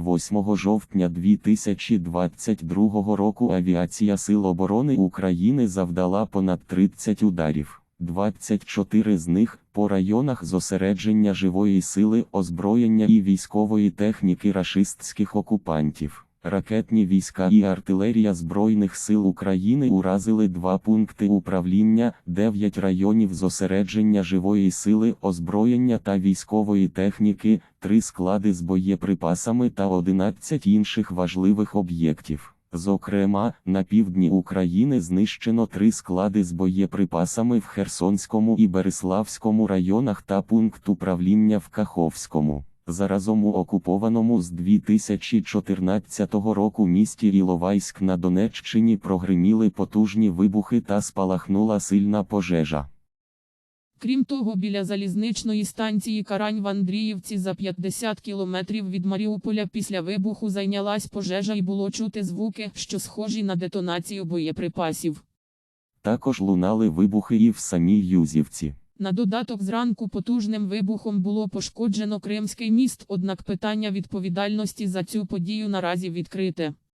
8 жовтня 2022 року авіація Сил оборони України завдала понад 30 ударів. 24 з них по районах зосередження живої сили, озброєння і військової техніки рашистських окупантів. Ракетні війська і артилерія Збройних сил України уразили два пункти управління, 9 районів зосередження живої сили, озброєння та військової техніки, 3 склади з боєприпасами та 11 інших важливих об'єктів. Зокрема, на півдні України знищено три склади з боєприпасами в Херсонському і Береславському районах та пункт управління в Каховському. Заразом у окупованому з 2014 року місті Іловайськ на Донеччині прогриміли потужні вибухи та спалахнула сильна пожежа. Крім того, біля залізничної станції Карань в Андріївці за 50 кілометрів від Маріуполя після вибуху зайнялась пожежа і було чути звуки, що схожі на детонацію боєприпасів. Також лунали вибухи і в самій Юзівці. На додаток зранку потужним вибухом було пошкоджено Кримський міст, однак питання відповідальності за цю подію наразі відкрите.